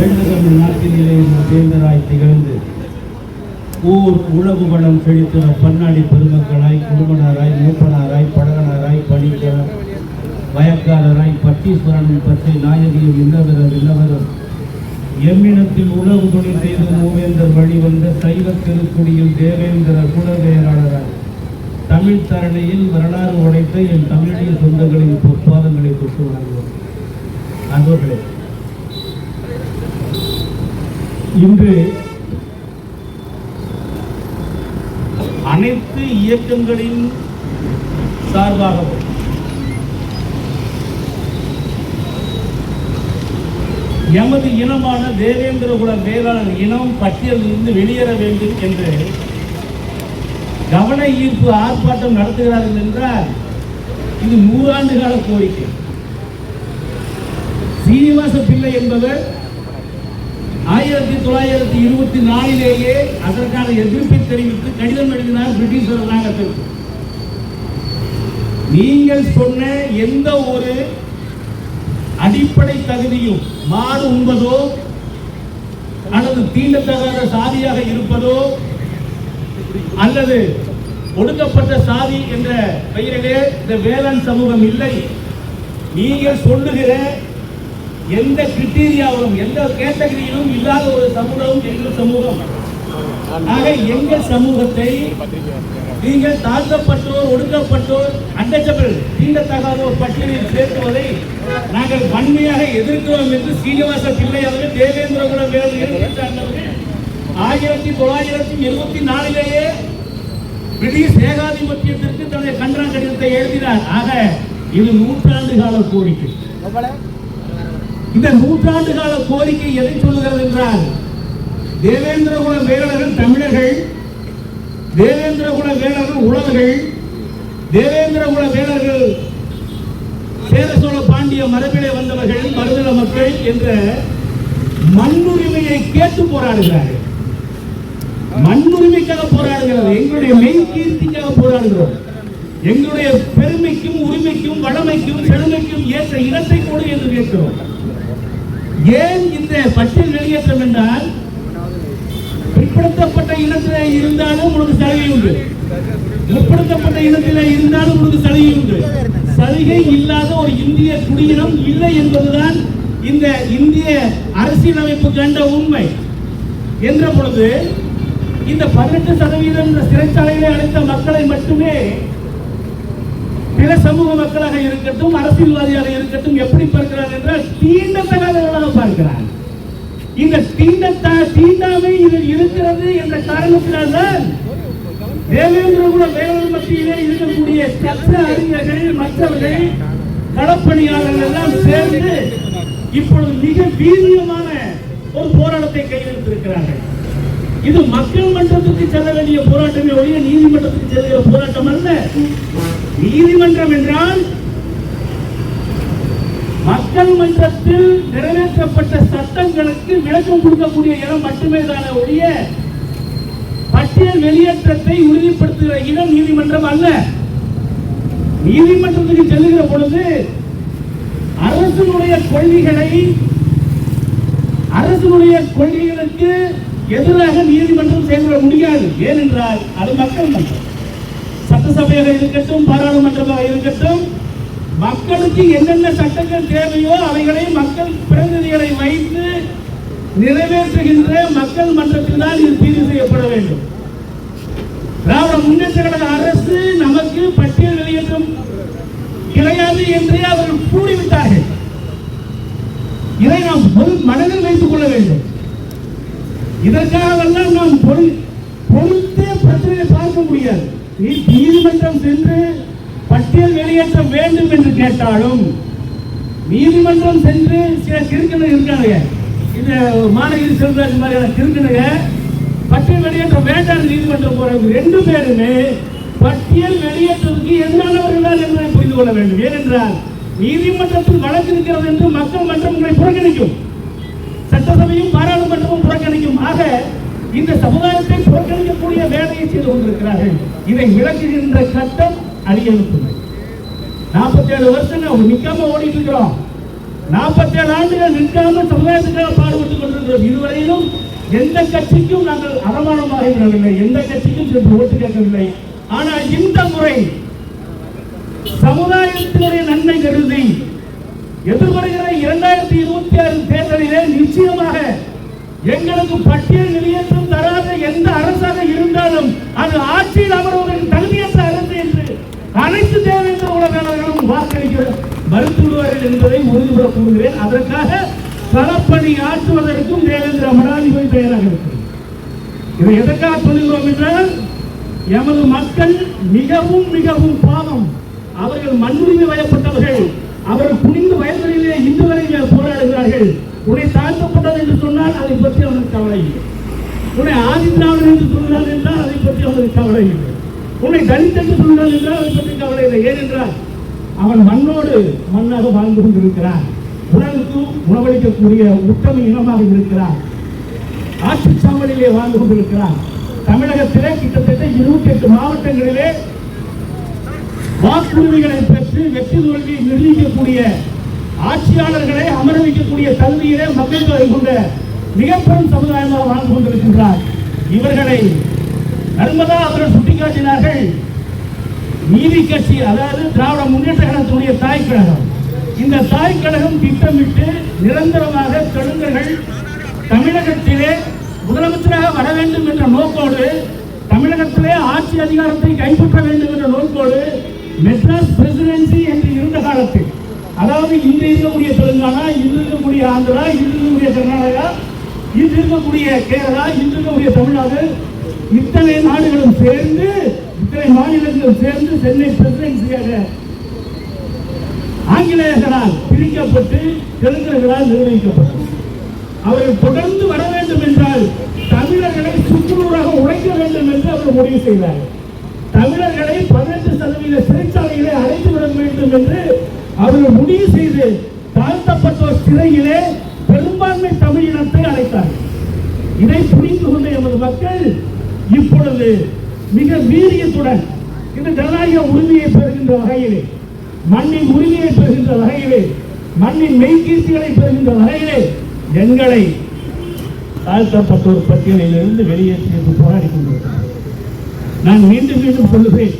ரெண்டு தமிழ் நாட்டினிலே தேர்ந்தராய் திகழ்ந்து ஊர் உழவு வளம் செழித்த பன்னாடி பெருமக்களாய் குடும்பனாராய் மூப்பனாராய் பழகனாராய் பணிக்கிற வயக்காரராய் பட்டீஸ்வரனும் பற்றி நாயகியும் இன்னவரும் இன்னவரும். எம்மினத்தில் உழவு தொழில் செய்து மூவேந்தர் வழிவந்த சைவ திருக்குடியில் தேவேந்திர குலவேராளராய் தமிழ் தரணியில் வரலாறு உடைத்த என் தமிழிய சொந்தங்களின் பொற்பாதங்களை தொட்டு வணங்குவோம். அன்பர்களே இன்று அனைத்து இயக்கங்களின் சார்பாகவும் எமது இனமான தேவேந்திரகுல வேளாளர் இனம் பட்டியலிருந்து வெளியேற வேண்டும் என்று கவன ஈர்ப்பு ஆர்ப்பாட்டம் நடத்துகிறார்கள் என்றால் இது நூறாண்டு கால கோரிக்கை. சீனிவாச பிள்ளை என்பவர் ஆயிரத்தி தொள்ளாயிரத்தி இருபத்தி நாலிலேயே அதற்கான எதிர்ப்பை தெரிவித்து கடிதம் எழுதினார் பிரிட்டிஷ் அரசாங்கத்திற்கு நீங்கள் சொன்ன எந்த ஒரு அடிப்படை தகுதியும் மாடு உண்பதோ அல்லது தீண்டத்தகாத சாதியாக இருப்பதோ அல்லது ஒடுக்கப்பட்ட சாதி என்ற பெயரிலே இந்த வேளாண் சமூகம் இல்லை. நீங்கள் சொல்லுகிற எந்த கிரிட்டீரியாவிலும் எந்த கேட்டகரியிலும் இல்லாத ஒரு சமூகம் எங்கள் சமூகம். ஆக எங்கள் சமூகத்தை நீங்கள் தாழ்த்தப்பட்டோர் ஒடுக்கப்பட்டோர் அண்டச்சபிள் தீண்டத்தகாதோர் பட்டியலில் சேர்த்துவதை நாங்கள் வன்மையாக எதிர்க்கிறோம் என்று சீனிவாச பிள்ளை அவர்கள் தேவேந்திரகுல வேறு ஆயிரத்தி தொள்ளாயிரத்தி எழுபத்தி நாலிலேயே பிரிட்டிஷ் ஏகாதிபத்தியத்திற்கு தன்னுடைய கண்டன கடிதத்தை எழுதினார். ஆக இது நூற்றாண்டு கால கோரிக்கை. இந்த நூற்றாண்டு கால கோரிக்கை எதை சொல்லுகிறது என்றால் தேவேந்திரகுல வேளர்கள் தமிழர்கள் தேவேந்திரகுல வேளர்கள் உழவர்கள் தேவேந்திரகுல வேளர்கள் சேர சோழ பாண்டிய மரபிலே வந்தவர்கள் மருதள மக்கள் என்ற மண்ணுரிமையை கேட்டு போராடுகிறார்கள். மண்ணுரிமைக்காக போராடுகிறது. எங்களுடைய மெய் கீர்த்திக்காக போராடுகிறோம். எங்களுடைய பெருமைக்கும் உரிமைக்கும் வளமைக்கும் செழுமைக்கும் ஏற்ற இடத்தை கொடு என்று கேட்கிறோம். ஏன் இந்த பட்டியல் வெளியேற்றம் என்றால் பிற்படுத்தப்பட்ட இனத்திலே இருந்தாலும் உனக்கு சலுகை உண்டு. முற்படுத்தப்பட்ட இனத்திலே இருந்தாலும் உனக்கு சலுகை உண்டு. சலுகை இல்லாத ஒரு இந்திய குடியினம் இல்லை என்பதுதான் இந்த இந்திய அரசியலமைப்பு கண்ட உண்மை. என்ற பொழுது இந்த பதினெட்டு சதவீதம் இந்த சிறைச்சாலையிலே அடைத்த மக்களை மட்டுமே பிற சமூக மக்களாக இருக்கட்டும் அரசியல்வாதியாக இருக்கட்டும் எப்படி பார்க்கிறார் என்றால் தீண்டத்தகாதவர்களாக பார்க்கிறார். இந்த தீண்டத்தா தீண்டாமை இதில் இருக்கிறது என்ற காரணத்தினால்தான் தேவேந்திரகுல வேளாண் மத்தியிலே இருக்கக்கூடிய சட்ட அறிஞர்கள் மற்றவர்கள் களப்பணியாளர்கள் எல்லாம் சேர்ந்து இப்பொழுது மிக வீரியமான ஒரு போராட்டத்தை கையெழுத்திருக்கிறார்கள். இது மக்கள் மன்றத்துக்கு செல்ல வேண்டிய போராட்டமே ஒழிய நீதிமன்றத்துக்கு செல்கிற போராட்டம் அல்ல. நீதிமன்றம் என்றால் மக்கள் மன்றத்தில் நிறைவேற்றப்பட்ட சட்டங்களுக்கு விளக்கம் கொடுக்கக்கூடிய இடம் மட்டுமே தானே ஒழிய பட்டியல் வெளியேற்றத்தை உறுதிப்படுத்துகிற இடம் நீதிமன்றம் அல்ல. நீதிமன்றத்துக்கு செல்லுகிற பொழுது அரசனுடைய கொள்கைகளை அரசனுடைய கொள்கைகளுக்கு எதிராக நீதிமன்றம் செயல்பட முடியாது. ஏனென்றால் அது மக்கள் மன்றம். சட்டசபையாக இருக்கட்டும் பாராளுமன்றமாக இருக்கட்டும் மக்களுக்கு என்னென்ன சட்டங்கள் தேவையோ அவைகளை மக்கள் பிரதிநிதிகளை வைத்து நிறைவேற்றுகின்ற மக்கள் மன்றத்தில் தான் இது தீர்வு செய்யப்பட வேண்டும். திராவிட முன்னேற்ற கழக அரசு நமக்கு பட்டியல் வெளியேற்றம் கிடையாது என்றே அவர்கள் கூறிவிட்டார்கள். இதை நாம் பொது- மனதில் வைத்துக் கொள்ள வேண்டும். இதற்காகவெல்லாம் நாம் பொருள் பொறுத்தே பிரச்சனையை பார்க்க முடியாது. நீதிமன்றம் சென்று பட்டியல் வெளியேற்றம் வேண்டும் என்று கேட்டாலும் நீதிமன்றம் சென்று சில கிறுக்கணும் இருக்காங்க இந்த மாநகரி செல்வராஜ் மாதிரியான கிறுக்கணுங்க பட்டியல் வெளியேற்றம் வேண்டாம் நீதிமன்றம் போறவங்க ரெண்டு பேருமே பட்டியல் வெளியேற்றத்துக்கு எதிரானவர்கள் என்பதை புரிந்து கொள்ள வேண்டும். ஏனென்றால் நீதிமன்றத்தில் வழக்கு இருக்கிறது என்று மக்கள் மன்றம் உங்களை புறக்கணிக்கும். சட்டசபையும் பாராளுமன்றமும் புறக்கணிக்கும். ஆக இந்த சமுதாயத்தை புறக்கணிக்கக்கூடிய வேலையை செய்து கொண்டிருக்கிறார்கள். இதை விளக்குகின்ற சட்டம் அடியெழுப்புமை நாற்பத்தி ஏழு வருஷம் நிற்காம ஓடிட்டு இருக்கிறோம் நாற்பத்தி ஏழு ஆண்டுகள் நிற்காம சமுதாயத்துக்காக பாடுபட்டுக் கொண்டிருக்கிறோம். இதுவரையிலும் எந்த கட்சிக்கும் நாங்கள் அவமானமாக விடவில்லை. எந்த கட்சிக்கும் சென்று ஓட்டு கேட்கவில்லை. ஆனால் இந்த முறை சமுதாயத்தினுடைய நன்மை கருதி எதிர்வருகிற இரண்டாயிரத்தி இருபத்தி ஆறு தேர்தலிலே நிச்சயமாக எங்களுக்கு பட்டியல் நிலையத்தும் தராத எந்த அரசாக இருந்தாலும் அது ஆட்சியில் அமர்வதற்கு தகுதியற்ற அரசு என்று அனைத்து தேவேந்திர உலகங்களும் வாக்களிக்க மறுத்துள்ளார்கள் என்பதை உறுதிபட கூறுகிறேன். அதற்காக களப்பணி ஆற்றுவதற்கும் தேவேந்திர மடாதிபதி பெயராக இருக்கிறது இதை எதற்காக சொல்லுகிறோம் என்றால் எமது மக்கள் மிகவும் மிகவும் பாவம். அவர்கள் மண்ணுரிமை வயப்பட்டவர்கள். அவர்கள் குனிந்து வயல்களிலே இன்று வரை போராடுகிறார்கள். உன்னை தாழ்த்தப்பட்டது என்று சொன்னால் அதை பற்றி அவனுக்கு கவலை இல்லை உன்னை ஆதித்ராவிடன் என்று சொன்னால் என்றால் அதை கவலை இல்லை. உன்னை தலித் என்று சொன்னால் என்றால் அதை பற்றி கவலை இல்லை. ஏனென்றால் அவன் மண்ணோடு மண்ணாக வாழ்ந்து கொண்டிருக்கிறான். உணவுக்கு உணவளிக்கக்கூடிய உத்தம இனமாக இருக்கிறான். ஆட்சி சாவடியிலே வாழ்ந்து கொண்டிருக்கிறான். தமிழகத்திலே கிட்டத்தட்ட இருபத்தி எட்டு மாவட்டங்களிலே வாக்குறுதிகளை பெற்று வெற்றி தோல்வி நிர்ணயிக்கக்கூடிய ஆட்சியாளர்களை அமர வைக்கக்கூடிய தகுதியிலே மக்கள் தொகை கொண்ட மிகப்பெரும் சமுதாயமாக வாழ்ந்து கொண்டிருக்கின்றார். இவர்களை நர்மதா அவர்கள் சுட்டிக்காட்டினார்கள். நீதி கட்சி அதாவது திராவிட முன்னேற்ற கழகத்துடைய தாய் கழகம். இந்த தாய் கழகம் திட்டமிட்டு நிரந்தரமாக தெலுங்கர்கள் தமிழகத்திலே முதலமைச்சராக வர வேண்டும் என்ற நோக்கோடு தமிழகத்திலே ஆட்சி அதிகாரத்தை கைப்பற்ற வேண்டும் என்ற நோக்கோடு மெட்ராஸ் பிரசிடென்சி என்று இருந்த காலத்தில். அதாவது இன்று இருக்கக்கூடிய தெலுங்கானா இன்று இருக்கக்கூடிய ஆந்திரா இன்று இருக்கக்கூடிய கர்நாடகா இன்று இருக்கக்கூடிய கேரளா இன்று இருக்கக்கூடிய தமிழ்நாடு இத்தனை நாடுகளும் சேர்ந்து இத்தனை மாநிலங்களும் சேர்ந்து சென்னை பிரசிடென்சியாக ஆங்கிலேயர்களால் பிரிக்கப்பட்டு தெலுங்கர்களால் நிர்ணயிக்கப்பட்டது. அவர்கள் தொடர்ந்து வர வேண்டும் என்றால் தமிழர்களை சுற்றுலூராக உழைக்க வேண்டும் என்று அவர் முடிவு செய்தார் தமிழர்களை பதினெட்டு சதவீத சிறைச்சாலைகளை அடைத்து விட வேண்டும் என்று அவர்கள் முடிவு செய்து தாழ்த்தப்பட்டோர் சிறையிலே பெரும்பான்மை தமிழினத்தை அழைத்தார் இதை புரிந்து கொண்ட எமது மக்கள் இப்பொழுது மிக வீரியத்துடன் இந்த ஜனநாயக உரிமையை பெறுகின்ற வகையிலே மண்ணின் உரிமையை பெறுகின்ற வகையிலே மண்ணின் மெய்கீர்த்திகளை பெறுகின்ற வகையிலே எங்களை தாழ்த்தப்பட்டோர் பட்டியலிலிருந்து வெளியேற்றி என்று போராடி கொண்டிருக்கிறார் நான் மீண்டும் மீண்டும் சொல்லுகிறேன்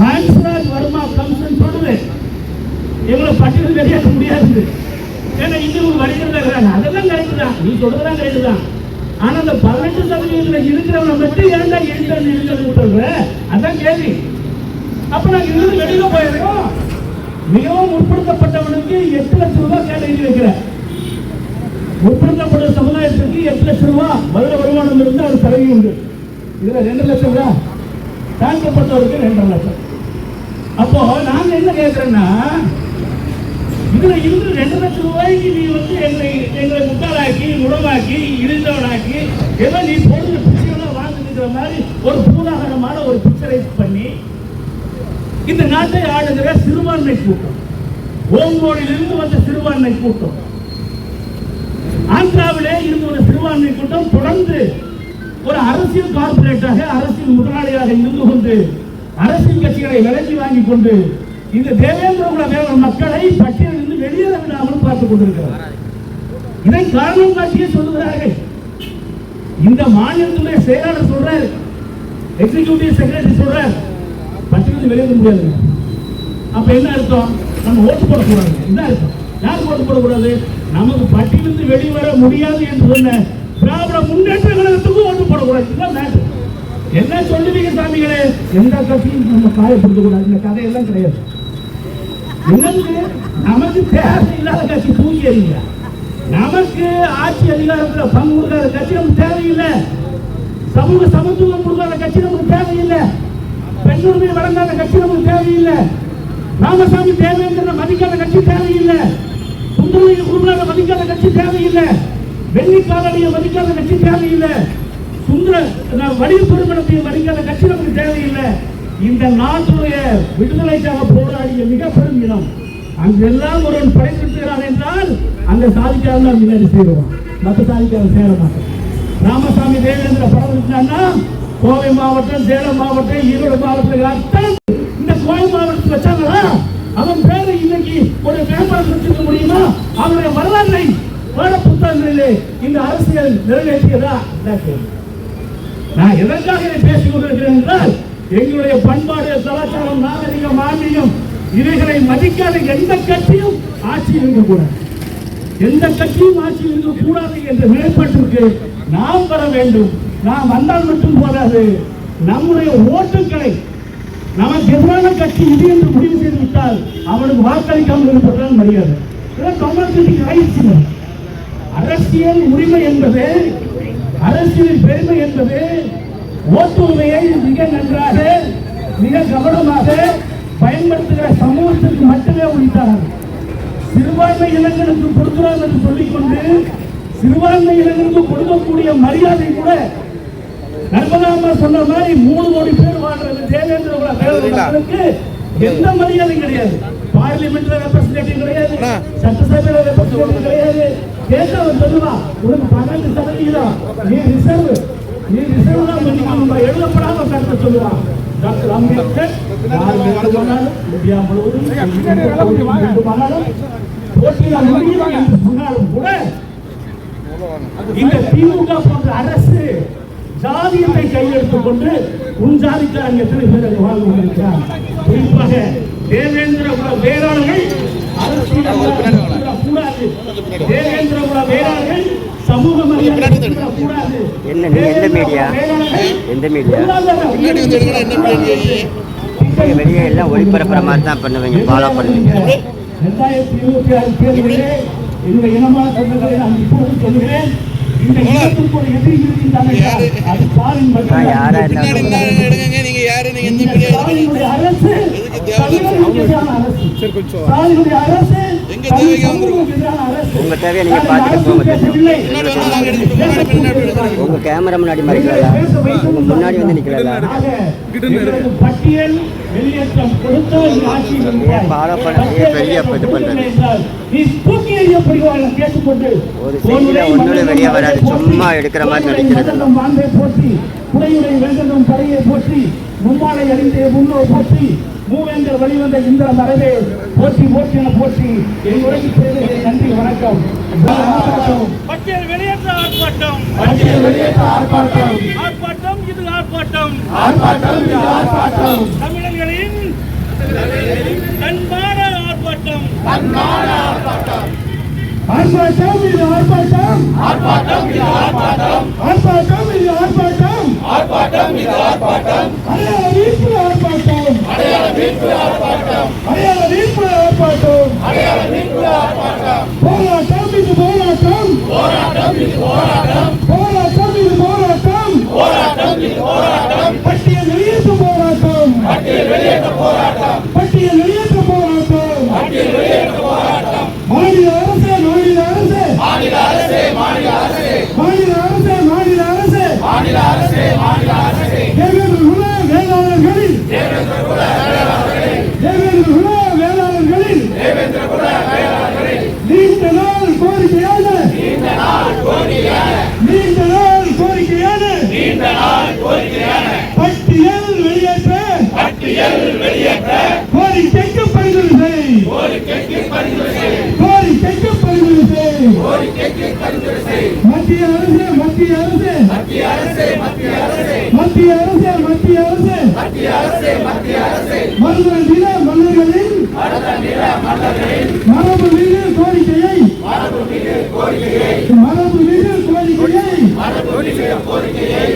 ஹான்ஸ்ராஜ் வர்மா கம்சன் சொல்லுவேன் எங்களை பட்டியல் வெளியேற்ற முடியாது. ஏன்னா இன்னும் ஒரு வழிகள் அதெல்லாம் கரெக்ட் தான். நீ சொல்றதுதான் கரெக்ட் தான். ஆனா அந்த பதினெட்டு சதவீதத்துல இருக்கிறவங்க மட்டும் ஏன்டா எழுந்து எழுந்து சொல்ற? அதான் கேள்வி. அப்ப நாங்க இருந்து வெளியில போயிருக்கோம் மிகவும் முற்படுத்தப்பட்டவனுக்கு எட்டு லட்சம் ரூபாய் கேட்டு வைக்கிறேன் முற்படுத்தப்பட்ட சமுதாயத்திற்கு எட்டு லட்சம் ரூபாய் வருட வருமானம் இருந்து அது சலுகை உண்டு. இதுல ரெண்டு லட்சம் தான் தாழ்த்தப்பட்டவருக்கு ரெண்டரை லட்சம். அப்போ நாங்க என்ன கேட்கிறேன்னா இதுல இருந்து ரெண்டு லட்சம் ரூபாய்க்கு நீ வந்து என்னை எங்களை முட்டாளாக்கி உணவாக்கி இழிந்தவனாக்கி ஏதோ நீ பொருள் பிச்சையெல்லாம் வாங்குங்கிற மாதிரி ஒரு பூதாகரமான ஒரு பிக்சரைஸ் பண்ணி இந்த நாட்டை ஆளுகிற சிறுபான்மை கூட்டம். ஓங்கோடிலிருந்து வந்த சிறுபான்மை கூட்டம். ஆந்திராவிலே இருந்து ஒரு சிறுபான்மை கூட்டம் தொடர்ந்து ஒரு அரசியல் கார்பரேட்டாக அரசியல் முதலாளியாக இருந்து கொண்டு அரசியல் கட்சிகளை விலக்கி வாங்கி கொண்டு இந்த தேவேந்திர குல மக்களை பட்டியலில் வெளியேற விடாமல் பார்த்துக் கொண்டிருக்கிறார். இதை காரணம் காட்டியே சொல்லுகிறார்கள். இந்த மாநிலத்துடைய செயலாளர் சொல்றாரு. எக்ஸிகியூட்டிவ் செக்ரட்டரி சொல்றார். பட்டியலிருந்து வெளியேற முடியாது. அப்ப என்ன அர்த்தம்? நம்ம ஓட்டு போடக்கூடாது என்ன அர்த்தம்? யார் ஓட்டு போடக்கூடாது நமக்கு பட்டியலிருந்து வெளிவர முடியாது என்று சொன்ன திராவிட முன்னேற்ற கழகத்துக்கும் ஓட்டு போடக்கூடாது இதுதான் என்ன சொல்லுவீங்க சாமிகளே? எந்த கட்சியும் நம்ம காயப்படுத்தக்கூடாது இந்த கதையெல்லாம் கிடையாது. என்னது? நமக்கு தேவையில்லாத கட்சி தூக்கி எறிங்க நமக்கு ஆட்சி அதிகாரத்தில் பங்கு கொடுக்காத கட்சி நமக்கு தேவையில்லை. சமூக சமத்துவம் கொடுக்காத கட்சி நமக்கு தேவையில்லை. பெண்ணுரிமை வழங்காத கட்சி நமக்கு தேவையில்லை. ராமசாமி தேவேந்திரனை மதிக்காத கட்சி தேவையில்லை. சுந்தரலிங்க குருநாத மதிக்காத கட்சி தேவையில்லை. வெள்ளி மதிக்காத கட்சி தேவையில்லை. சுந்தர வடிவு பெருமணத்தை மதிக்காத கட்சி நமக்கு தேவையில்லை. இந்த நாட்டுடைய விடுதலைக்காக போராடிய மிக பெரும் இனம். அங்கெல்லாம் ஒருவன் படைத்திருக்கிறான் என்றால் அந்த சாதிக்காரன் தான் முன்னாடி சேருவான். மற்ற சாதிக்காரன் சேர மாட்டான். ராமசாமி தேவேந்திர படம் இருந்தான்னா கோவை மாவட்டம் சேலம் மாவட்டம் ஈரோடு மாவட்டத்தில் அத்தனை இந்த கோவை மாவட்டத்தில் வச்சாங்களா? அவன் பேரை இன்னைக்கு ஒரு வியாபாரம் வச்சிருக்க முடியுமா? அவனுடைய வரலாற்றை பாட புத்தகங்களிலே இந்த அரசியல் நிறைவேற்றியதா? நான் எதற்காக இதை பேசிக் கொண்டிருக்கிறேன் என்றால் எங்களுடைய பண்பாடு கலாச்சாரம் நாகரிகம் ஆன்மீகம் இவைகளை மதிக்காத எந்த கட்சியும் ஆட்சியில் இருக்கக்கூடாது எந்த கட்சியும் ஆட்சியில் இருக்கக்கூடாது என்ற நிலைப்பாட்டிற்கு நாம் வர வேண்டும். நாம் வந்தால் மட்டும் போதாது. நம்முடைய ஓட்டுக்களை நமக்கு எதிரான கட்சி இது என்று முடிவு செய்து விட்டால் அவனுக்கு வாக்களிக்காமல் இருப்பதுதான் மரியாதை. இதெல்லாம் டெமோக்ராட்டிக் அரசியல் உரிமை என்பது அரசியல் பெருமை என்பது ஓட்டுரிமையை மிக நன்றாக மிக கவனமாக பயன்படுத்துகிற சமூகத்திற்கு மட்டுமே உரித்தார்கள். சிறுபான்மை இனங்களுக்கு கொடுக்கிறோம் என்று சொல்லிக்கொண்டு சிறுபான்மை இனங்களுக்கு கொடுக்கக்கூடிய மரியாதை கூட நர்மதாமா சொன்ன மாதிரி மூணு கோடி பேர் வாழ்றது தேவேந்திர குல வேளாண் மக்களுக்கு எந்த மரியாதையும் கிடையாது. பார்லிமெண்ட்ல ரெப்ரஸன்டேட்டிவ் கிடையாது. சட்டசபையில ரெப்ரஸன்டேட்டிவ் கிடையாது. கேட்டவன் சொல்லுவான் உனக்கு பன்னெண்டு சதவீதம். நீ ரிசர்வ் நீ ரிசர்வ் தான் எழுதப்படாம கருத்தை சொல்லுவான் டாக்டர் அம்பேத்கர் இந்தியா முழுவதும் எங்கு வேண்டுமானாலும் போட்டியிட முடியும் என்று சொன்னாலும் கூட இந்த திமுக போன்ற அரசு ஜாதியத்தை கையெடுத்துக் கொண்டு உன் ஜாதிக்காரங்க எத்தனை பேர் அங்கே வாழ்ந்து கொண்டிருக்கிறார்? குறிப்பாக தேவேந்திர குல வேளாளர்கள் அரசியல் கூடாது. தேவேந்திர குல வேளாளர்கள் சமூக மரியாதை கூடாது என்ன நீ எந்த மீடியா எந்த மீடியா நீங்கள் வெளியே எல்லாம் ஒளிபரப்புற மாதிரி தான் பண்ணுவீங்க ஃபாலோ பண்ணுவீங்க. யாரா? இருந்தாலும் அரசு உங்கள் தேவையை நீங்கள் பார்த்துட்டு போங்க தெரியும். உங்கள் கேமரா முன்னாடி மறைக்கல உங்கள் முன்னாடி வந்து நிற்கல ஃபாலோ பண்ண பெரிய இது பண்ணுறது ஒரு செய்தியில் ஒன்றும் வெளியே வராது. சும்மா எடுக்கிற மாதிரி நடிக்கிறது. மூவேந்தர் வெளிவந்த இந்திர மரபே போற்றி போற்றி என போற்றி. என் செய்ததை நன்றி வணக்கம். பட்டியல் வெளியேற்ற ஆர்ப்பாட்டம். பட்டியல் வெளியேற்ற ஆர்ப்பாட்டம். ஆர்ப்பாட்டம் இது ஆர்ப்பாட்டம். ஆர்ப்பாட்டம் இது ஆர்ப்பாட்டம். தமிழர்களின் தன்மான ஆர்ப்பாட்டம். ஆர்ப்பாட்டம். இது ஆர்ப்பாட்டம். ஆர்ப்பாட்டம் இது ஆர்ப்பாட்டம். ஆர்ப்பாட்டம் இது ஆர்ப்பாட்டம். ஆர்ப்பாட்டம் இது ஆர்ப்பாட்டம். மீட்பு ஆர்ப்பாட்டம். அடையாள மீட்பு అడయాల దీపం ఏర్పాటు అడయాల மத்திய அரசு மத்திய அரசு. மத்திய அரசு மத்திய அரசு. மத்திய அரசு மத்திய அரசு. மத்திய அரசு மத்திய அரசு. மன்னர் நில மன்னர்களின் மரபு மீது கோரிக்கையை. மரபு மீது கோரிக்கையை. மரபு மீது கோரிக்கையை.